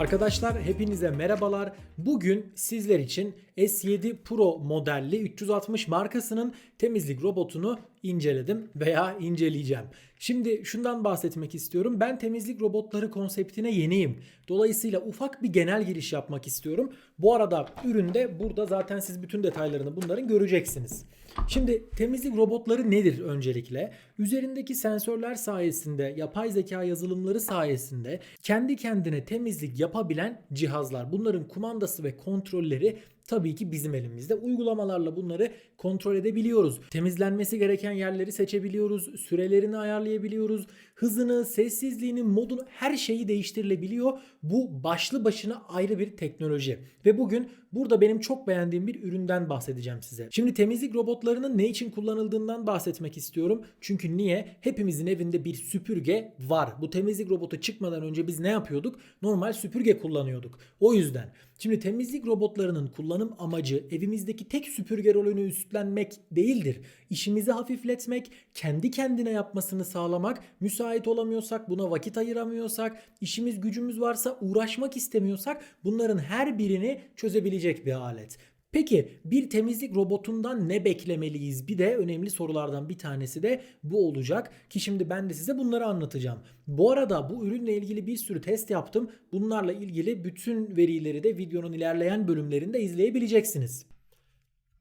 Arkadaşlar hepinize merhabalar. Bugün sizler için S7 Pro modelli 360 markasının temizlik robotunu inceledim veya inceleyeceğim. Şimdi şundan bahsetmek istiyorum. Ben temizlik robotları konseptine yeniyim. Dolayısıyla ufak bir genel giriş yapmak istiyorum. Bu arada üründe burada zaten siz bütün detaylarını bunların göreceksiniz. Şimdi temizlik robotları nedir öncelikle? Üzerindeki sensörler sayesinde, yapay zeka yazılımları sayesinde kendi kendine temizlik yapabilen cihazlar. Bunların kumandası ve kontrolleri tabii ki bizim elimizde. Uygulamalarla bunları kontrol edebiliyoruz. Temizlenmesi gereken yerleri seçebiliyoruz. Sürelerini ayarlayabiliyoruz. Hızını, sessizliğini, modunu her şeyi değiştirilebiliyor. Bu başlı başına ayrı bir teknoloji. Ve bugün burada benim çok beğendiğim bir üründen bahsedeceğim size. Şimdi temizlik robotlarının ne için kullanıldığından bahsetmek istiyorum. Çünkü niye? Hepimizin evinde bir süpürge var. Bu temizlik robotu çıkmadan önce biz ne yapıyorduk? Normal süpürge kullanıyorduk. O yüzden Şimdi temizlik robotlarının kullanım amacı evimizdeki tek süpürge rolünü üstlenmek değildir. İşimizi hafifletmek, kendi kendine yapmasını sağlamak, müsait olamıyorsak, buna vakit ayıramıyorsak, işimiz gücümüz varsa uğraşmak istemiyorsak bunların her birini çözebilecek bir alet. Peki bir temizlik robotundan ne beklemeliyiz? Bir de önemli sorulardan bir tanesi de bu olacak ki şimdi ben de size bunları anlatacağım. Bu arada bu ürünle ilgili bir sürü test yaptım. Bunlarla ilgili bütün verileri de videonun ilerleyen bölümlerinde izleyebileceksiniz.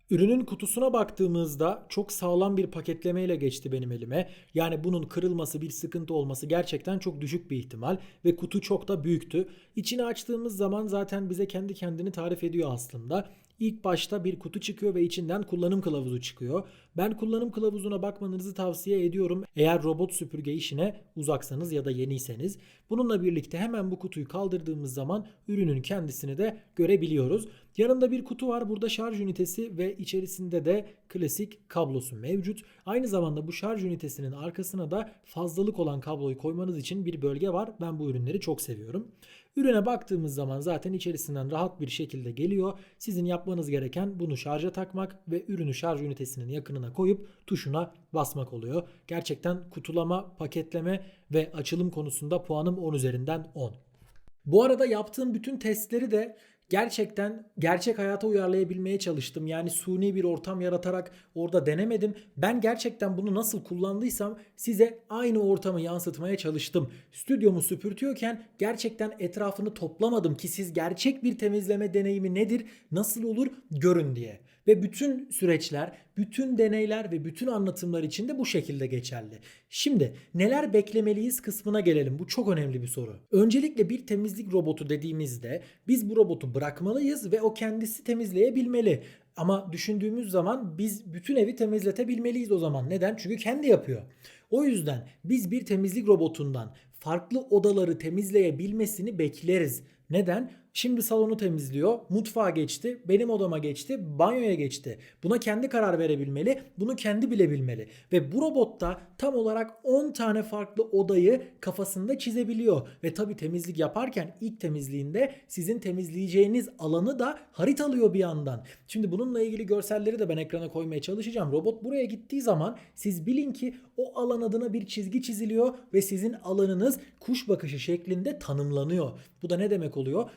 Ürünün kutusuna baktığımızda çok sağlam bir paketlemeyle geçti benim elime. Yani bunun kırılması, bir sıkıntı olması gerçekten çok düşük bir ihtimal ve kutu çok da büyüktü. İçini açtığımız zaman zaten bize kendi kendini tarif ediyor aslında. İlk başta bir kutu çıkıyor ve içinden kullanım kılavuzu çıkıyor. Ben kullanım kılavuzuna bakmanızı tavsiye ediyorum. Eğer robot süpürge işine uzaksanız ya da yeniyseniz. Bununla birlikte hemen bu kutuyu kaldırdığımız zaman ürünün kendisini de görebiliyoruz. Yanında bir kutu var. Burada şarj ünitesi ve içerisinde de klasik kablosu mevcut. Aynı zamanda bu şarj ünitesinin arkasına da fazlalık olan kabloyu koymanız için bir bölge var. Ben bu ürünleri çok seviyorum. Ürüne baktığımız zaman zaten içerisinden rahat bir şekilde geliyor. Sizin yapmanız gereken bunu şarja takmak ve ürünü şarj ünitesinin yakınına koyup tuşuna basmak oluyor. Gerçekten kutulama, paketleme ve açılım konusunda puanım 10 üzerinden 10. Bu arada yaptığım bütün testleri de gerçekten gerçek hayata uyarlayabilmeye çalıştım. Yani suni bir ortam yaratarak orada denemedim. Ben gerçekten bunu nasıl kullandıysam size aynı ortamı yansıtmaya çalıştım. Stüdyomu süpürtüyorken gerçekten etrafını toplamadım ki siz gerçek bir temizleme deneyimi nedir, nasıl olur görün diye. Ve bütün süreçler, bütün deneyler ve bütün anlatımlar için de bu şekilde geçerli. Şimdi neler beklemeliyiz kısmına gelelim. Bu çok önemli bir soru. Öncelikle bir temizlik robotu dediğimizde biz bu robotu bırakmalıyız ve o kendisi temizleyebilmeli. Ama düşündüğümüz zaman biz bütün evi temizletebilmeliyiz o zaman. Neden? Çünkü kendi yapıyor. O yüzden biz bir temizlik robotundan farklı odaları temizleyebilmesini bekleriz. Neden? Şimdi salonu temizliyor, mutfağa geçti, benim odama geçti, banyoya geçti. Buna kendi karar verebilmeli, bunu kendi bilebilmeli. Ve bu robotta tam olarak 10 tane farklı odayı kafasında çizebiliyor. Ve tabi temizlik yaparken ilk temizliğinde sizin temizleyeceğiniz alanı da haritalıyor bir yandan. Şimdi bununla ilgili görselleri de ben ekrana koymaya çalışacağım. Robot buraya gittiği zaman siz bilin ki o alan adına bir çizgi çiziliyor ve sizin alanınız kuş bakışı şeklinde tanımlanıyor. Bu da ne demek oluyor?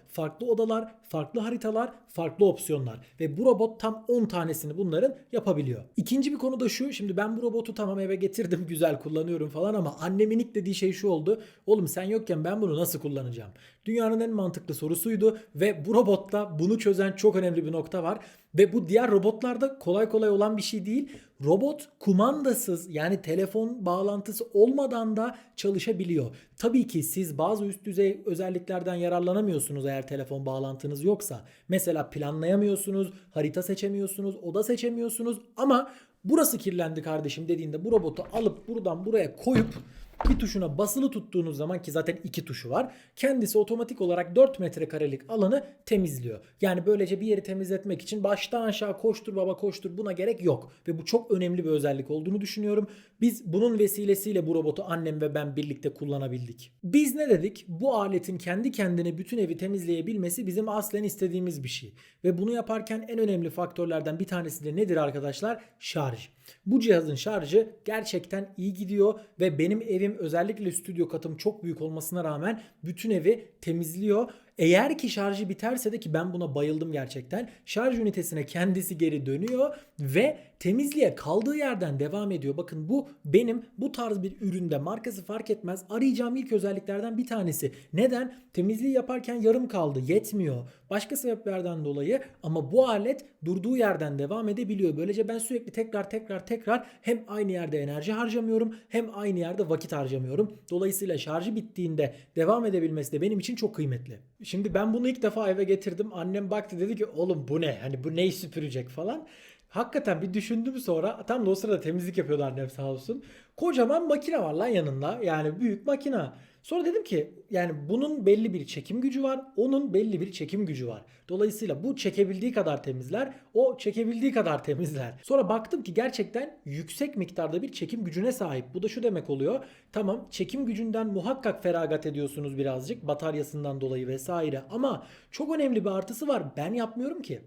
Odalar, farklı haritalar, farklı opsiyonlar ve bu robot tam 10 tanesini bunların yapabiliyor. İkinci bir konu da şu. Şimdi ben bu robotu tamam eve getirdim, güzel kullanıyorum falan ama annemin ilk dediği şey şu oldu. Oğlum sen yokken ben bunu nasıl kullanacağım? Dünyanın en mantıklı sorusuydu ve bu robotta bunu çözen çok önemli bir nokta var. Ve bu diğer robotlarda kolay kolay olan bir şey değil. Robot kumandasız yani telefon bağlantısı olmadan da çalışabiliyor. Tabii ki siz bazı üst düzey özelliklerden yararlanamıyorsunuz eğer telefon bağlantınız yoksa. Mesela planlayamıyorsunuz, harita seçemiyorsunuz, oda seçemiyorsunuz ama burası kirlendi kardeşim dediğinde bu robotu alıp buradan buraya koyup bir tuşuna basılı tuttuğunuz zaman ki zaten iki tuşu var. Kendisi otomatik olarak 4 metrekarelik alanı temizliyor. Yani böylece bir yeri temizletmek için baştan aşağı koştur baba koştur buna gerek yok. Ve bu çok önemli bir özellik olduğunu düşünüyorum. Biz bunun vesilesiyle bu robotu annem ve ben birlikte kullanabildik. Biz ne dedik? Bu aletin kendi kendine bütün evi temizleyebilmesi bizim aslen istediğimiz bir şey. Ve bunu yaparken en önemli faktörlerden bir tanesi de nedir arkadaşlar? Şarj. Bu cihazın şarjı gerçekten iyi gidiyor ve benim evim özellikle stüdyo katım çok büyük olmasına rağmen bütün evi temizliyor. Eğer ki şarjı biterse de ki ben buna bayıldım gerçekten. Şarj ünitesine kendisi geri dönüyor ve temizliğe kaldığı yerden devam ediyor. Bakın bu benim bu tarz bir üründe markası fark etmez arayacağım ilk özelliklerden bir tanesi. Neden? Temizliği yaparken yarım kaldı, yetmiyor. Başka sebeplerden dolayı ama bu alet durduğu yerden devam edebiliyor. Böylece ben sürekli tekrar tekrar tekrar hem aynı yerde enerji harcamıyorum hem aynı yerde vakit harcamıyorum. Dolayısıyla şarjı bittiğinde devam edebilmesi de benim için çok kıymetli. Şimdi ben bunu ilk defa eve getirdim. Annem baktı dedi ki oğlum bu ne? Hani bu neyi süpürecek falan. Hakikaten bir düşündüm sonra tam da o sırada temizlik yapıyordu annem sağ olsun. Kocaman makine var lan yanında. Yani büyük makina. Sonra dedim ki yani bunun belli bir çekim gücü var. Onun belli bir çekim gücü var. Dolayısıyla bu çekebildiği kadar temizler. O çekebildiği kadar temizler. Sonra baktım ki gerçekten yüksek miktarda bir çekim gücüne sahip. Bu da şu demek oluyor. Tamam çekim gücünden muhakkak feragat ediyorsunuz birazcık. Bataryasından dolayı vesaire. Ama çok önemli bir artısı var. Ben yapmıyorum ki.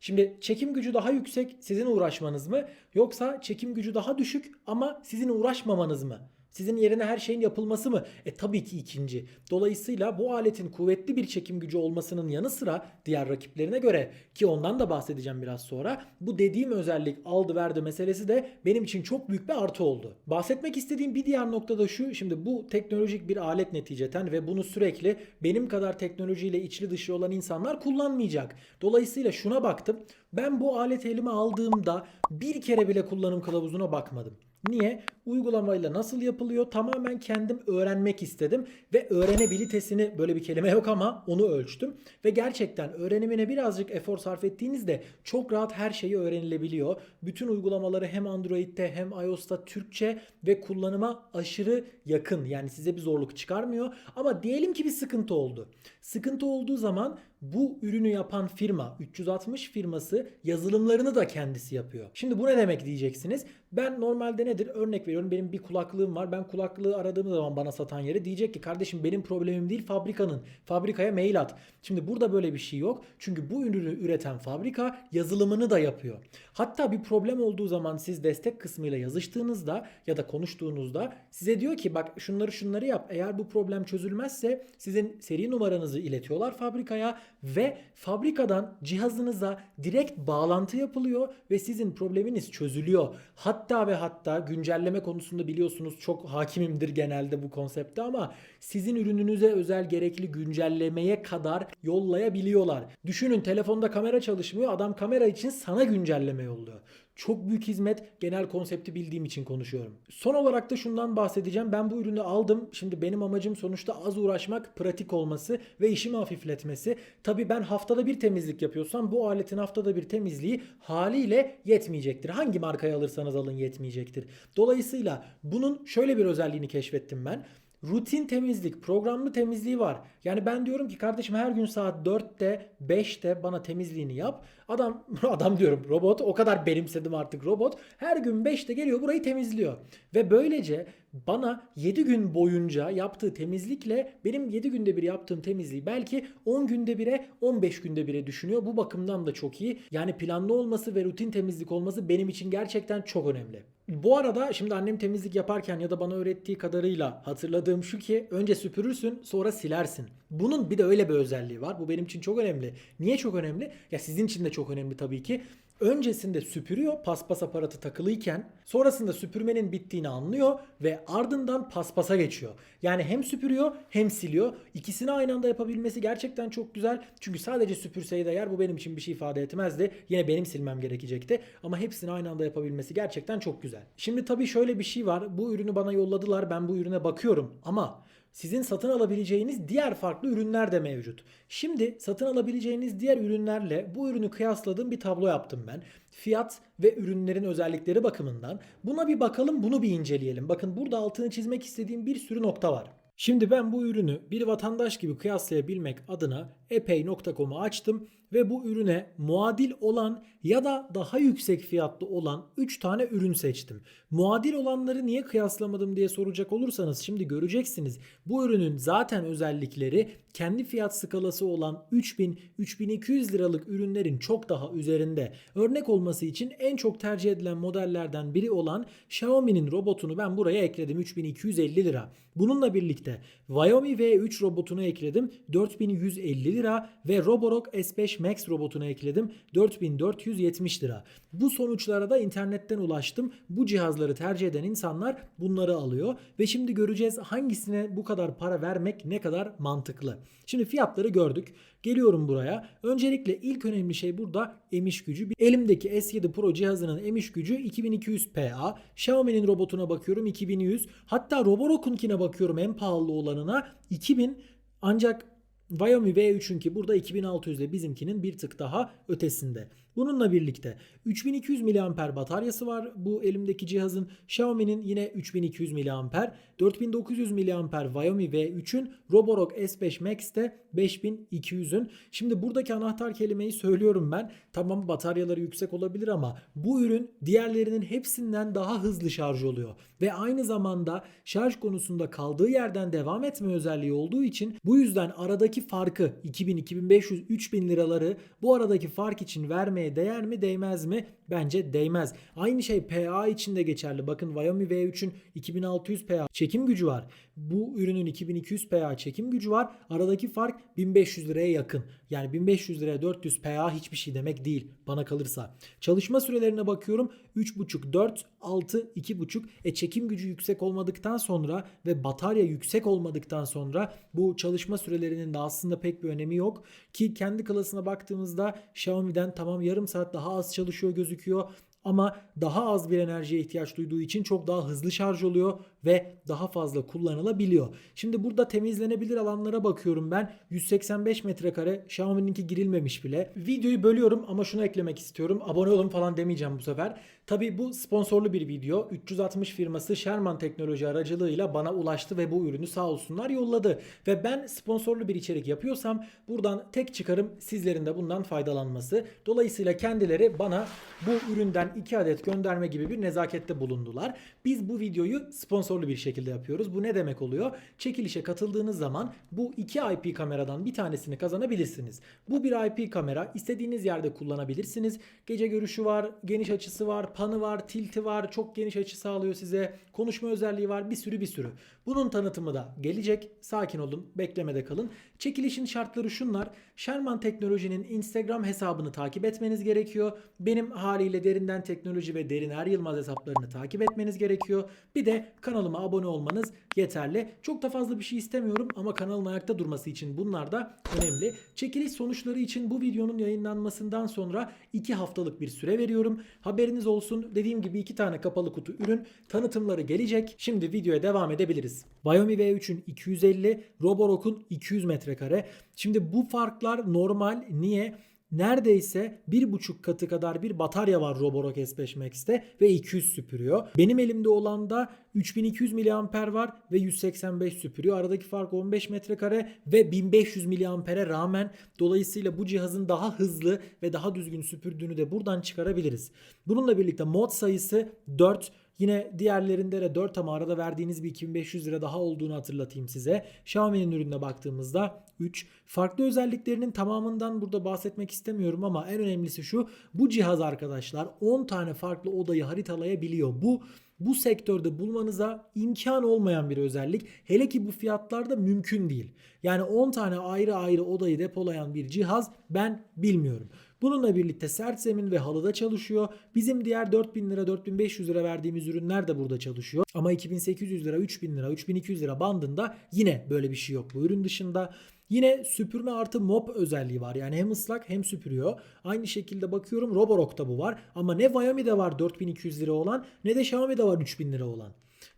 Şimdi çekim gücü daha yüksek sizin uğraşmanız mı yoksa çekim gücü daha düşük ama sizin uğraşmamanız mı? Sizin yerine her şeyin yapılması mı? E tabii ki ikinci. Dolayısıyla bu aletin kuvvetli bir çekim gücü olmasının yanı sıra diğer rakiplerine göre ki ondan da bahsedeceğim biraz sonra. Bu dediğim özellik aldı verdi meselesi de benim için çok büyük bir artı oldu. Bahsetmek istediğim bir diğer nokta da şu. Şimdi bu teknolojik bir alet neticeten ve bunu sürekli benim kadar teknolojiyle içli dışı olan insanlar kullanmayacak. Dolayısıyla şuna baktım. Ben bu aleti elime aldığımda bir kere bile kullanım kılavuzuna bakmadım. Niye? Uygulamayla nasıl yapılıyor? Tamamen kendim öğrenmek istedim ve öğrenebilitesini böyle bir kelime yok ama onu ölçtüm ve gerçekten öğrenimine birazcık efor sarf ettiğinizde çok rahat her şeyi öğrenilebiliyor. Bütün uygulamaları hem Android'de hem iOS'ta Türkçe ve kullanıma aşırı yakın. Yani size bir zorluk çıkarmıyor. Ama diyelim ki bir sıkıntı oldu. Sıkıntı olduğu zaman bu ürünü yapan firma 360 firması yazılımlarını da kendisi yapıyor. Şimdi bu ne demek diyeceksiniz. Ben normalde nedir? Örnek veriyorum benim bir kulaklığım var. Ben kulaklığı aradığım zaman bana satan yere diyecek ki kardeşim benim problemim değil fabrikanın. Fabrikaya mail at. Şimdi burada böyle bir şey yok. Çünkü bu ürünü üreten fabrika yazılımını da yapıyor. Hatta bir problem olduğu zaman siz destek kısmıyla yazıştığınızda ya da konuştuğunuzda size diyor ki bak şunları şunları yap. Eğer bu problem çözülmezse sizin seri numaranızı iletiyorlar fabrikaya ve fabrikadan cihazınıza direkt bağlantı yapılıyor ve sizin probleminiz çözülüyor. Hatta ve hatta güncelleme konusunda biliyorsunuz çok hakimimdir genelde bu konsepte ama sizin ürününüze özel gerekli güncellemeye kadar yollayabiliyorlar. Düşünün telefonda kamera çalışmıyor adam kamera için sana güncelleme yolluyor. Çok büyük hizmet. Genel konsepti bildiğim için konuşuyorum. Son olarak da şundan bahsedeceğim. Ben bu ürünü aldım. Şimdi benim amacım sonuçta az uğraşmak, pratik olması ve işimi hafifletmesi. Tabi ben haftada bir temizlik yapıyorsam bu aletin haftada bir temizliği haliyle yetmeyecektir. Hangi markayı alırsanız alın yetmeyecektir. Dolayısıyla bunun şöyle bir özelliğini keşfettim ben rutin temizlik, programlı temizliği var. Yani ben diyorum ki kardeşim her gün saat 4'te, 5'te bana temizliğini yap. Adam adam diyorum robot o kadar benimsedim artık robot. Her gün 5'te geliyor burayı temizliyor. Ve böylece bana 7 gün boyunca yaptığı temizlikle benim 7 günde bir yaptığım temizliği belki 10 günde bire 15 günde bire düşünüyor. Bu bakımdan da çok iyi. Yani planlı olması ve rutin temizlik olması benim için gerçekten çok önemli. Bu arada şimdi annem temizlik yaparken ya da bana öğrettiği kadarıyla hatırladığım şu ki önce süpürürsün sonra silersin. Bunun bir de öyle bir özelliği var. Bu benim için çok önemli. Niye çok önemli? Ya sizin için de çok önemli tabii ki. Öncesinde süpürüyor paspas aparatı takılıyken sonrasında süpürmenin bittiğini anlıyor ve ardından paspasa geçiyor. Yani hem süpürüyor hem siliyor. İkisini aynı anda yapabilmesi gerçekten çok güzel. Çünkü sadece süpürseydi eğer bu benim için bir şey ifade etmezdi. Yine benim silmem gerekecekti. Ama hepsini aynı anda yapabilmesi gerçekten çok güzel. Şimdi tabii şöyle bir şey var. Bu ürünü bana yolladılar. Ben bu ürüne bakıyorum ama sizin satın alabileceğiniz diğer farklı ürünler de mevcut. Şimdi satın alabileceğiniz diğer ürünlerle bu ürünü kıyasladığım bir tablo yaptım ben. Fiyat ve ürünlerin özellikleri bakımından buna bir bakalım, bunu bir inceleyelim. Bakın burada altını çizmek istediğim bir sürü nokta var. Şimdi ben bu ürünü bir vatandaş gibi kıyaslayabilmek adına epey.com'u açtım ve bu ürüne muadil olan ya da daha yüksek fiyatlı olan 3 tane ürün seçtim. Muadil olanları niye kıyaslamadım diye soracak olursanız şimdi göreceksiniz. Bu ürünün zaten özellikleri kendi fiyat skalası olan 3000-3200 liralık ürünlerin çok daha üzerinde. Örnek olması için en çok tercih edilen modellerden biri olan Xiaomi'nin robotunu ben buraya ekledim 3250 lira. Bununla birlikte Xiaomi V3 robotunu ekledim 4150 lira ve Roborock S5 Max robotunu ekledim 4470 lira. Bu sonuçlara da internetten ulaştım. Bu cihazları tercih eden insanlar bunları alıyor ve şimdi göreceğiz hangisine bu kadar para vermek ne kadar mantıklı. Şimdi fiyatları gördük. Geliyorum buraya. Öncelikle ilk önemli şey burada emiş gücü. Elimdeki S7 Pro cihazının emiş gücü 2200 PA. Xiaomi'nin robotuna bakıyorum 2100. Hatta Roborock'unkine bakıyorum en pahalı olanına 2000. Ancak Xiaomi V3'ünki burada 2600 ile bizimkinin bir tık daha ötesinde. Bununla birlikte 3200 mAh bataryası var bu elimdeki cihazın. Xiaomi'nin yine 3200 mAh, 4900 mAh Xiaomi V3'ün, Roborock S5 Max'te 5200'ün. Şimdi buradaki anahtar kelimeyi söylüyorum ben. Tamam bataryaları yüksek olabilir ama bu ürün diğerlerinin hepsinden daha hızlı şarj oluyor. Ve aynı zamanda şarj konusunda kaldığı yerden devam etme özelliği olduğu için bu yüzden aradaki farkı 2000, 2500, 3000 liraları bu aradaki fark için vermeye değer mi değmez mi? Bence değmez. Aynı şey PA için de geçerli. Bakın Xiaomi V3'ün 2600 PA çekim gücü var. Bu ürünün 2200 PA çekim gücü var. Aradaki fark 1500 liraya yakın. Yani 1500 liraya 400 PA hiçbir şey demek değil bana kalırsa. Çalışma sürelerine bakıyorum. 3.5, 4, 6, 2.5. E çekim gücü yüksek olmadıktan sonra ve batarya yüksek olmadıktan sonra bu çalışma sürelerinin de aslında pek bir önemi yok. Ki kendi klasına baktığımızda Xiaomi'den tamam yarım saat daha az çalışıyor gözüküyor ama daha az bir enerjiye ihtiyaç duyduğu için çok daha hızlı şarj oluyor ve daha fazla kullanılabiliyor. Şimdi burada temizlenebilir alanlara bakıyorum ben. 185 metrekare Xiaomi'ninki girilmemiş bile. Videoyu bölüyorum ama şunu eklemek istiyorum. Abone olun falan demeyeceğim bu sefer. Tabi bu sponsorlu bir video. 360 firması Sherman teknoloji aracılığıyla bana ulaştı ve bu ürünü sağ olsunlar yolladı. Ve ben sponsorlu bir içerik yapıyorsam buradan tek çıkarım sizlerin de bundan faydalanması. Dolayısıyla kendileri bana bu üründen 2 adet gönderme gibi bir nezakette bulundular. Biz bu videoyu sponsorlu bir şekilde yapıyoruz. Bu ne demek oluyor? Çekilişe katıldığınız zaman bu iki IP kameradan bir tanesini kazanabilirsiniz. Bu bir IP kamera istediğiniz yerde kullanabilirsiniz. Gece görüşü var, geniş açısı var, panı var, tilti var, çok geniş açı sağlıyor size. Konuşma özelliği var, bir sürü bir sürü. Bunun tanıtımı da gelecek. Sakin olun, beklemede kalın. Çekilişin şartları şunlar. Sherman Teknoloji'nin Instagram hesabını takip etmeniz gerekiyor. Benim haliyle derinden teknoloji ve derin er Yılmaz hesaplarını takip etmeniz gerekiyor. Bir de kanalıma abone olmanız yeterli. Çok da fazla bir şey istemiyorum ama kanalın ayakta durması için bunlar da önemli. Çekiliş sonuçları için bu videonun yayınlanmasından sonra 2 haftalık bir süre veriyorum. Haberiniz olsun. Dediğim gibi 2 tane kapalı kutu ürün tanıtımları gelecek. Şimdi videoya devam edebiliriz. Xiaomi V3'ün 250, Roborock'un 200 metrekare. Şimdi bu farklar normal. Niye? neredeyse bir buçuk katı kadar bir batarya var Roborock S5 Max'te ve 200 süpürüyor. Benim elimde olan da 3200 mAh var ve 185 süpürüyor. Aradaki fark 15 metrekare ve 1500 mAh'e rağmen dolayısıyla bu cihazın daha hızlı ve daha düzgün süpürdüğünü de buradan çıkarabiliriz. Bununla birlikte mod sayısı 4 Yine diğerlerinde de 4 ama arada verdiğiniz bir 2500 lira daha olduğunu hatırlatayım size. Xiaomi'nin ürününe baktığımızda 3. Farklı özelliklerinin tamamından burada bahsetmek istemiyorum ama en önemlisi şu. Bu cihaz arkadaşlar 10 tane farklı odayı haritalayabiliyor. Bu bu sektörde bulmanıza imkan olmayan bir özellik. Hele ki bu fiyatlarda mümkün değil. Yani 10 tane ayrı ayrı odayı depolayan bir cihaz ben bilmiyorum. Bununla birlikte sert zemin ve halıda çalışıyor. Bizim diğer 4000 lira 4500 lira verdiğimiz ürünler de burada çalışıyor. Ama 2800 lira 3000 lira 3200 lira bandında yine böyle bir şey yok bu ürün dışında. Yine süpürme artı mop özelliği var. Yani hem ıslak hem süpürüyor. Aynı şekilde bakıyorum Roborock'ta bu var. Ama ne Xiaomi'de var 4200 lira olan ne de Xiaomi'de var 3000 lira olan.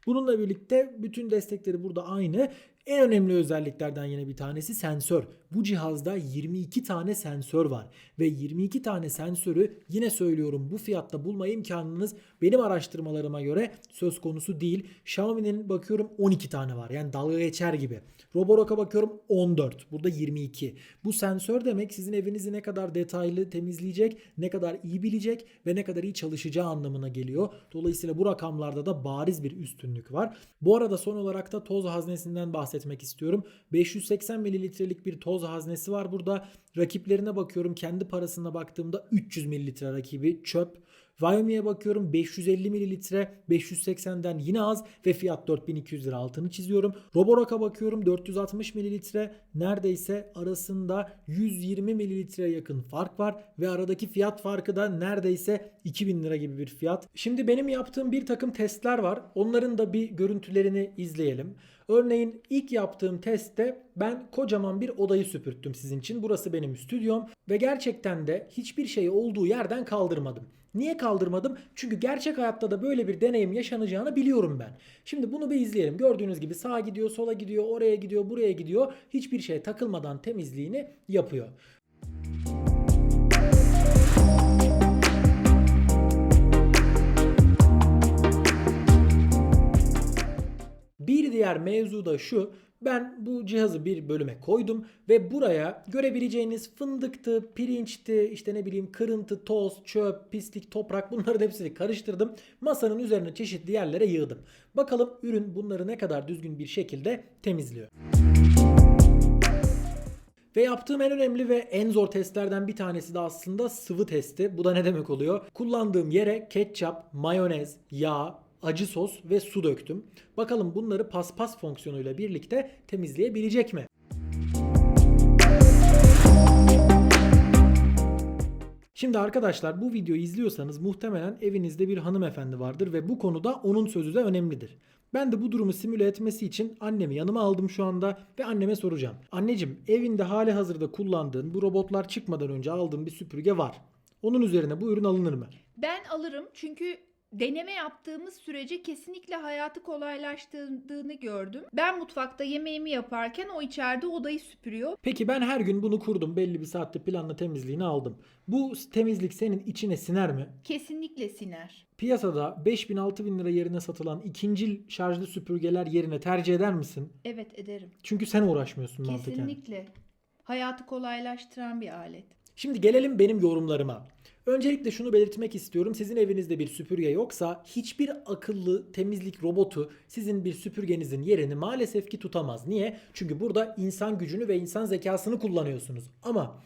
Bununla birlikte bütün destekleri burada aynı. En önemli özelliklerden yine bir tanesi sensör. Bu cihazda 22 tane sensör var ve 22 tane sensörü yine söylüyorum bu fiyatta bulma imkanınız benim araştırmalarıma göre söz konusu değil. Xiaomi'nin bakıyorum 12 tane var. Yani dalga geçer gibi. Roborock'a bakıyorum 14. Burada 22. Bu sensör demek sizin evinizi ne kadar detaylı temizleyecek, ne kadar iyi bilecek ve ne kadar iyi çalışacağı anlamına geliyor. Dolayısıyla bu rakamlarda da bariz bir üstünlük var. Bu arada son olarak da toz haznesinden bahsetmek istiyorum. 580 mililitrelik bir toz haznesi var burada. Rakiplerine bakıyorum. Kendi parasına baktığımda 300 mililitre rakibi çöp. Xiaomi'ye bakıyorum 550 mililitre 580'den yine az ve fiyat 4200 lira altını çiziyorum. Roborock'a bakıyorum 460 mililitre neredeyse arasında 120 mililitreye yakın fark var ve aradaki fiyat farkı da neredeyse 2000 lira gibi bir fiyat. Şimdi benim yaptığım bir takım testler var. Onların da bir görüntülerini izleyelim. Örneğin ilk yaptığım testte ben kocaman bir odayı süpürttüm sizin için. Burası benim stüdyom ve gerçekten de hiçbir şeyi olduğu yerden kaldırmadım. Niye kaldırmadım? Çünkü gerçek hayatta da böyle bir deneyim yaşanacağını biliyorum ben. Şimdi bunu bir izleyelim. Gördüğünüz gibi sağa gidiyor, sola gidiyor, oraya gidiyor, buraya gidiyor. Hiçbir şeye takılmadan temizliğini yapıyor. Bir diğer mevzu da şu. Ben bu cihazı bir bölüme koydum ve buraya görebileceğiniz fındıktı, pirinçti, işte ne bileyim kırıntı, toz, çöp, pislik, toprak bunların hepsini karıştırdım. Masanın üzerine çeşitli yerlere yığdım. Bakalım ürün bunları ne kadar düzgün bir şekilde temizliyor. Ve yaptığım en önemli ve en zor testlerden bir tanesi de aslında sıvı testi. Bu da ne demek oluyor? Kullandığım yere ketçap, mayonez, yağ, acı sos ve su döktüm. Bakalım bunları paspas fonksiyonuyla birlikte temizleyebilecek mi? Şimdi arkadaşlar bu videoyu izliyorsanız muhtemelen evinizde bir hanımefendi vardır ve bu konuda onun sözü de önemlidir. Ben de bu durumu simüle etmesi için annemi yanıma aldım şu anda ve anneme soracağım. Anneciğim evinde hali hazırda kullandığın bu robotlar çıkmadan önce aldığın bir süpürge var. Onun üzerine bu ürün alınır mı? Ben alırım çünkü deneme yaptığımız sürece kesinlikle hayatı kolaylaştırdığını gördüm. Ben mutfakta yemeğimi yaparken o içeride odayı süpürüyor. Peki ben her gün bunu kurdum. Belli bir saatte planla temizliğini aldım. Bu temizlik senin içine siner mi? Kesinlikle siner. Piyasada 5000 6000 lira yerine satılan ikinci şarjlı süpürgeler yerine tercih eder misin? Evet ederim. Çünkü sen uğraşmıyorsun mantıken. Kesinlikle. Hayatı kolaylaştıran bir alet. Şimdi gelelim benim yorumlarıma. Öncelikle şunu belirtmek istiyorum. Sizin evinizde bir süpürge yoksa hiçbir akıllı temizlik robotu sizin bir süpürgenizin yerini maalesef ki tutamaz. Niye? Çünkü burada insan gücünü ve insan zekasını kullanıyorsunuz. Ama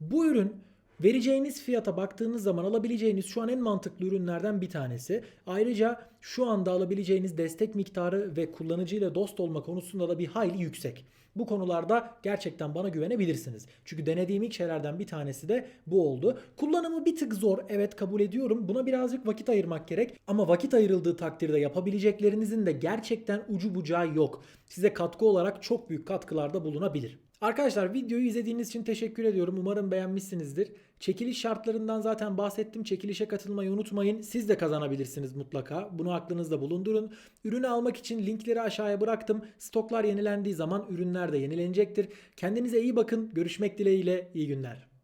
bu ürün vereceğiniz fiyata baktığınız zaman alabileceğiniz şu an en mantıklı ürünlerden bir tanesi. Ayrıca şu anda alabileceğiniz destek miktarı ve kullanıcıyla dost olma konusunda da bir hayli yüksek. Bu konularda gerçekten bana güvenebilirsiniz. Çünkü denediğim ilk şeylerden bir tanesi de bu oldu. Kullanımı bir tık zor evet kabul ediyorum. Buna birazcık vakit ayırmak gerek. Ama vakit ayrıldığı takdirde yapabileceklerinizin de gerçekten ucu bucağı yok. Size katkı olarak çok büyük katkılarda bulunabilir. Arkadaşlar videoyu izlediğiniz için teşekkür ediyorum. Umarım beğenmişsinizdir. Çekiliş şartlarından zaten bahsettim. Çekilişe katılmayı unutmayın. Siz de kazanabilirsiniz mutlaka. Bunu aklınızda bulundurun. Ürünü almak için linkleri aşağıya bıraktım. Stoklar yenilendiği zaman ürünler de yenilenecektir. Kendinize iyi bakın. Görüşmek dileğiyle. İyi günler.